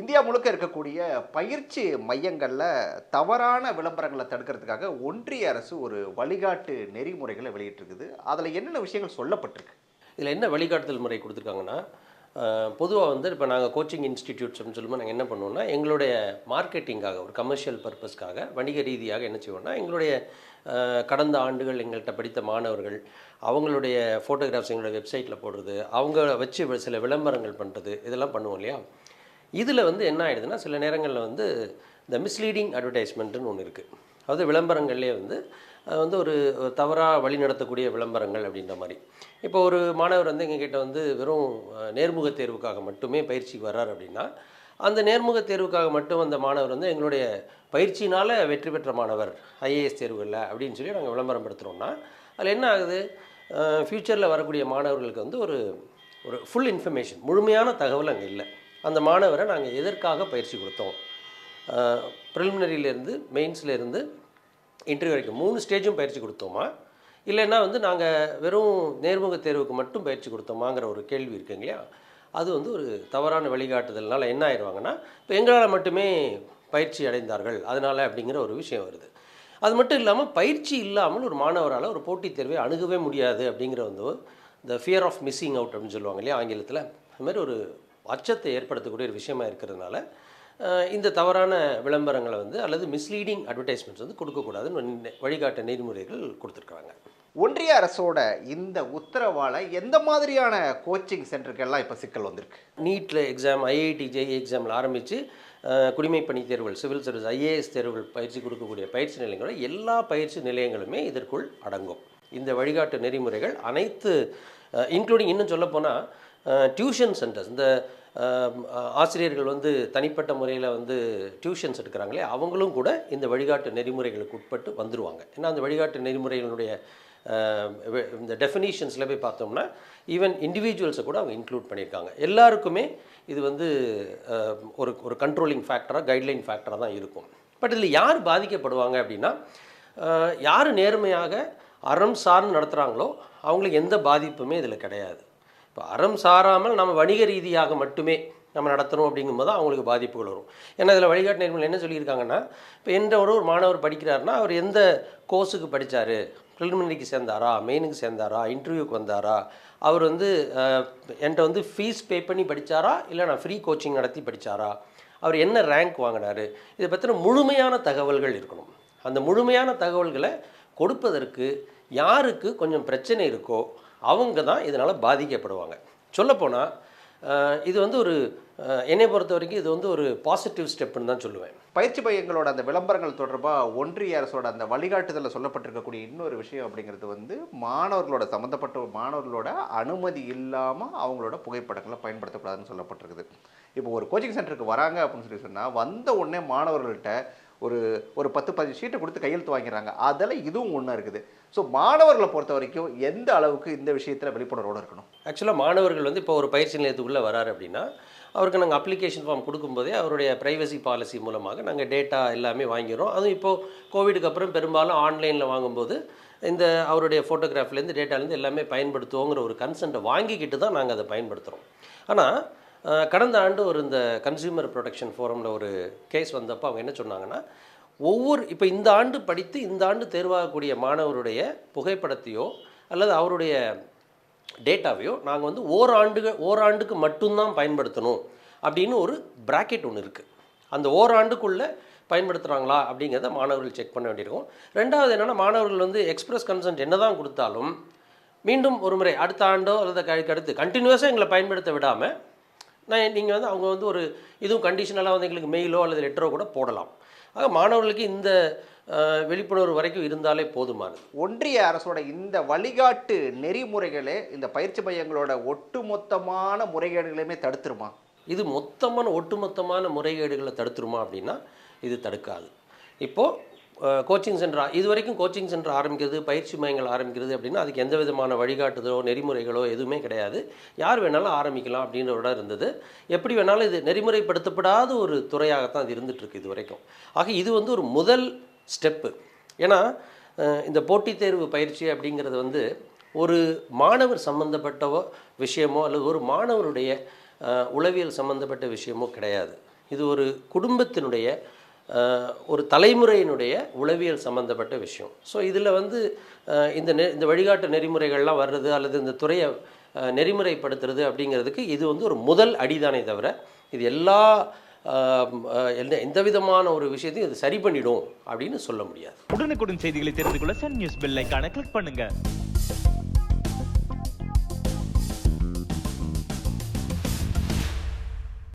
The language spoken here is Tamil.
இந்தியா முழுக்க இருக்கக்கூடிய பயிற்சி மையங்களில் தவறான விளம்பரங்களை தடுக்கிறதுக்காக ஒன்றிய அரசு ஒரு வழிகாட்டு நெறிமுறைகளை வெளியிட்டிருக்குது. அதில் என்னென்ன விஷயங்கள் சொல்லப்பட்டிருக்கு? இதில் என்ன வழிகாட்டுதல் முறை கொடுத்துருக்காங்கன்னா பொதுவாக வந்து இப்போ நாங்கள் கோச்சிங் இன்ஸ்டிடியூட்ஸ் அப்படின்னு சொல்லும்போது நாங்கள் என்ன பண்ணுவோம்னா எங்களுடைய மார்க்கெட்டிங்காக ஒரு கமர்ஷியல் பர்பஸ்க்காக வணிக ரீதியாக என்ன செய்வோம்னா எங்களுடைய கடந்த ஆண்டுகள் எங்கள்கிட்ட படித்த மாணவர்கள் அவங்களுடைய ஃபோட்டோகிராஃப்ஸ் எங்களுடைய வெப்சைட்டில் போடுறது அவங்க வச்சு சில விளம்பரங்கள் பண்ணுறது இதெல்லாம் பண்ணுவோம் இல்லையா? இதில் வந்து என்ன ஆயிடுதுன்னா சில நேரங்களில் வந்து இந்த மிஸ்லீடிங் அட்வர்டைஸ்மெண்ட்டுன்னு ஒன்று இருக்குது அதாவது விளம்பரங்கள்லேயே வந்து அது வந்து ஒரு தவறாக வழி நடத்தக்கூடிய விளம்பரங்கள் அப்படின்ற மாதிரி. இப்போ ஒரு மாணவர் வந்து எங்ககிட்ட வந்து வெறும் நேர்முக தேர்வுக்காக மட்டுமே பயிற்சிக்கு வர்றார் அப்படின்னா அந்த நேர்முக தேர்வுக்காக மட்டும் அந்த மாணவர் வந்து எங்களுடைய பயிற்சினால் வெற்றி பெற்ற மாணவர் ஐஏஎஸ் தேர்வுகளில் அப்படின்னு சொல்லி நாங்கள் விளம்பரம் படுத்துகிறோம்னா அதில் என்ன ஆகுது? ஃப்யூச்சரில் வரக்கூடிய மாணவர்களுக்கு வந்து ஒரு ஒரு ஃபுல் இன்ஃபர்மேஷன் முழுமையான தகவல் அங்கே இல்லை. அந்த மாணவரை நாங்கள் எதற்காக பயிற்சி கொடுத்தோம்? ப்ரிலிமினரியிலேருந்து மெயின்ஸ்லேருந்து இன்டர்வியூ வரைக்கும் மூணு ஸ்டேஜும் பயிற்சி கொடுத்தோமா? இல்லைன்னா வந்து நாங்கள் வெறும் நேர்முக தேர்வுக்கு மட்டும் பயிற்சி கொடுத்தோமாங்கிற ஒரு கேள்வி இருக்குங்க இல்லையா? அது வந்து ஒரு தவறான வழிகாட்டுதல்னால என்ன ஆயிடுவாங்கன்னா இப்போ எங்களால் மட்டுமே பயிற்சி அடைந்தார்கள் அதனால் அப்படிங்கிற ஒரு விஷயம் வருது. அது மட்டும் இல்லாமல் பயிற்சி இல்லாமல் ஒரு மாணவரால் ஒரு போட்டித் தேர்வை அணுகவே முடியாது அப்படிங்கிற வந்து இந்த ஃபியர் ஆஃப் மிஸ்ஸிங் அவுட் அப்படின்னு சொல்லுவாங்க இல்லையா ஆங்கிலத்தில்? அது மாதிரி ஒரு அச்சத்தை ஏற்படுத்தக்கூடிய ஒரு விஷயமா இருக்கிறதுனால இந்த தவறான விளம்பரங்களை வந்து அல்லது மிஸ்லீடிங் அட்வர்டைஸ்மெண்ட்ஸ் வந்து கொடுக்கக்கூடாதுன்னு வழிகாட்டு நெறிமுறைகள் கொடுத்துருக்குறாங்க. ஒன்றிய அரசோட இந்த உத்தரவால் எந்த மாதிரியான கோச்சிங் சென்டருக்கெல்லாம் இப்போ சிக்கல் வந்திருக்கு? நீட்டில் எக்ஸாம் ஐஐடி ஜேஇ எக்ஸாமில் ஆரம்பித்து குடிமைப் பணி தேர்வுகள் சிவில் சர்வீஸ் ஐஏஎஸ் தேர்வுகள் பயிற்சி கொடுக்கக்கூடிய பயிற்சி நிலையங்களோட எல்லா பயிற்சி நிலையங்களுமே இதற்குள் அடங்கும். இந்த வழிகாட்டு நெறிமுறைகள் அனைத்து இன்க்ளூடிங் இன்னும் சொல்லப்போனால் டியூஷன் சென்டர்ஸ் இந்த ஆசிரியர்கள் வந்து தனிப்பட்ட முறையில் வந்து டியூஷன்ஸ் எடுக்கிறாங்களே அவங்களும் கூட இந்த வழிகாட்டு நெறிமுறைகளுக்கு உட்பட்டு வந்துருவாங்க. ஏன்னா அந்த வழிகாட்டு நெறிமுறைகளுடைய இந்த டெஃபினிஷன்ஸில் போய் பார்த்தோம்னா ஈவன் இண்டிவிஜுவல்ஸை கூட அவங்க இன்க்ளூட் பண்ணியிருக்காங்க. எல்லாருக்குமே இது வந்து ஒரு ஒரு கண்ட்ரோலிங் ஃபேக்டராக கைட்லைன் ஃபேக்டராக தான் இருக்கும். பட் இதில் யார் பாதிக்கப்படுவாங்க அப்படின்னா யார் நேர்மையாக அறம் சார்ந்து நடத்துகிறாங்களோ அவங்களுக்கு எந்த பாதிப்புமே இதில் கிடையாது. இப்போ அறம் சாராமல் நம்ம வணிக ரீதியாக மட்டுமே நம்ம நடத்தணும் அப்படிங்கும்போது தான் அவங்களுக்கு பாதிப்புகள் வரும். ஏன்னா இதில் வழிகாட்டு நேர்மையில் என்ன சொல்லியிருக்காங்கன்னா இப்போ எந்த ஒரு ஒரு மாணவர் படிக்கிறாருன்னா அவர் எந்த கோர்ஸுக்கு படித்தார் ப்ரிலிமினரிக்கு சேர்ந்தாரா? மெயினுக்கு சேர்ந்தாரா? இன்டர்வியூக்கு வந்தாரா? அவர் வந்து என்கிட்ட வந்து ஃபீஸ் பே பண்ணி படித்தாரா இல்லை நான் ஃப்ரீ கோச்சிங் நடத்தி படித்தாரா அவர் என்ன ரேங்க் வாங்கினாரு? இதை பற்றின முழுமையான தகவல்கள் இருக்கணும். அந்த முழுமையான தகவல்களை கொடுப்பதற்கு யாருக்கு கொஞ்சம் பிரச்சனை இருக்கோ அவங்க தான் இதனால் பாதிக்கப்படுவாங்க. சொல்லப்போனால் இது வந்து ஒரு என்னை பொறுத்த வரைக்கும் இது வந்து ஒரு பாசிட்டிவ் ஸ்டெப்புன்னு தான் சொல்லுவேன். பயிற்சி மையங்களோட அந்த விளம்பரங்கள் தொடர்பாக ஒன்றிய அரசோட அந்த வழிகாட்டுதலில் சொல்லப்பட்டிருக்கக்கூடிய இன்னொரு விஷயம் அப்படிங்கிறது வந்து மாணவர்களோட சம்மந்தப்பட்ட மாணவர்களோட அனுமதி இல்லாமல் அவங்களோட புகைப்படங்களை பயன்படுத்தக்கூடாதுன்னு சொல்லப்பட்டிருக்குது. இப்போ ஒரு கோச்சிங் சென்டருக்கு வராங்க அப்படின்னு சொல்லி சொன்னால் வந்த உடனே மாணவர்கள்ட்ட ஒரு ஒரு பத்து பதினஞ்சு ஷீட்டை கொடுத்து கையெழுத்து வாங்கிறாங்க அதில் இதுவும் ஒன்றா இருக்குது. ஸோ மாணவர்களை பொறுத்த வரைக்கும் எந்த அளவுக்கு இந்த விஷயத்தில் விழிப்புணர்வோடு இருக்கணும்? ஆக்சுவலாக மாணவர்கள் வந்து இப்போ ஒரு பயிற்சி நிலையத்துக்குள்ளே வராரு அப்படின்னா அவருக்கு நாங்கள் அப்ளிகேஷன் ஃபார்ம் கொடுக்கும்போதே அவருடைய ப்ரைவசி பாலிசி மூலமாக நாங்கள் டேட்டா எல்லாமே வாங்கிடுறோம். அதுவும் இப்போது கோவிடுக்கு அப்புறம் பெரும்பாலும் ஆன்லைனில் வாங்கும்போது இந்த அவருடைய ஃபோட்டோகிராஃப்லேருந்து டேட்டாலேருந்து எல்லாமே பயன்படுத்துவோங்கிற ஒரு கன்சென்ட்டை வாங்கிக்கிட்டு தான் நாங்கள் அதை பயன்படுத்துகிறோம் ஆனால் கடந்த ஆண்டு ஒரு இந்த கன்சியூமர் ப்ரொடெக்ஷன் ஃபோரமில் ஒரு கேஸ் வந்தப்போ அவங்க என்ன சொன்னாங்கன்னா ஒவ்வொரு இப்போ இந்த ஆண்டு படித்து இந்த ஆண்டு தேர்வாகக்கூடிய மாணவருடைய புகைப்படத்தையோ அல்லது அவருடைய டேட்டாவையோ நாங்கள் வந்து ஓராண்டுக ஓராண்டுக்கு மட்டும்தான் பயன்படுத்தணும் அப்படின்னு ஒரு ப்ராக்கெட் ஒன்று இருக்குது அந்த ஓராண்டுக்குள்ளே பயன்படுத்துகிறாங்களா அப்படிங்கிறத மாணவர்கள் செக் பண்ண வேண்டியிருக்கும். ரெண்டாவது என்னென்னா மாணவர்கள் வந்து எக்ஸ்பிரஸ் கன்சென்ட் என்ன தான் கொடுத்தாலும் மீண்டும் ஒரு முறை அடுத்த ஆண்டோ அல்லது கழிக்கு அடுத்து கண்டினியூஸாக எங்களை பயன்படுத்த விடாமல் நான் நீங்கள் வந்து அவங்க வந்து ஒரு இதுவும் கண்டிஷனலாக வந்து எங்களுக்கு மெயிலோ அல்லது லெட்டரோ கூட போடலாம். ஆக மாணவர்களுக்கு இந்த விழிப்புணர்வு வரைக்கும் இருந்தாலே போதுமானது. ஒன்றிய அரசோட இந்த வழிகாட்டு நெறிமுறைகளே இந்த பயிற்சி மையங்களோட ஒட்டுமொத்தமான முறைகேடுகளையுமே தடுத்துருமா? இது மொத்தமான ஒட்டுமொத்தமான முறைகேடுகளை தடுத்துருமா அப்படின்னா இது தடுக்காது. இப்போது கோச்சிங் சென்டர் இது வரைக்கும் கோச்சிங் சென்டர் ஆரம்பிக்கிறது பயிற்சி மையங்கள் ஆரம்பிக்கிறது அப்படின்னா அதுக்கு எந்த விதமான வழிகாட்டுதலோ நெறிமுறைகளோ எதுவுமே கிடையாது. யார் வேணாலும் ஆரம்பிக்கலாம் அப்படின்ற ஒரு இடம் இருந்தது. எப்படி வேணாலும் இது நெறிமுறைப்படுத்தப்படாத ஒரு துறையாகத்தான் அது இருந்துகிட்ருக்கு இது வரைக்கும் ஆக இது வந்து ஒரு முதல் ஸ்டெப்பு ஏன்னா இந்த போட்டித் தேர்வு பயிற்சி அப்படிங்கிறது வந்து ஒரு மாணவர் சம்பந்தப்பட்டவோ விஷயமோ அல்லது ஒரு மாணவருடைய உளவியல் சம்பந்தப்பட்ட விஷயமோ கிடையாது. இது ஒரு குடும்பத்தினுடைய ஒரு தலைமுறையினுடைய உளவியல் சம்பந்தப்பட்ட விஷயம். ஸோ இதில் வந்து இந்த நெ இந்த வழிகாட்டு நெறிமுறைகள்லாம் வர்றது அல்லது இந்த துறையை நெறிமுறைப்படுத்துறது அப்படிங்கிறதுக்கு இது வந்து ஒரு முதல் அடிதானே தவிர இது எல்லா எந்த எந்த விதமான ஒரு விஷயத்தையும் இது சரி பண்ணிடும் அப்படின்னு சொல்ல முடியாது. உடனுக்குடன் செய்திகளை தெரிந்து கொள்ள சன் நியூஸ் பெல் ஐக்கான கிளிக் பண்ணுங்கள்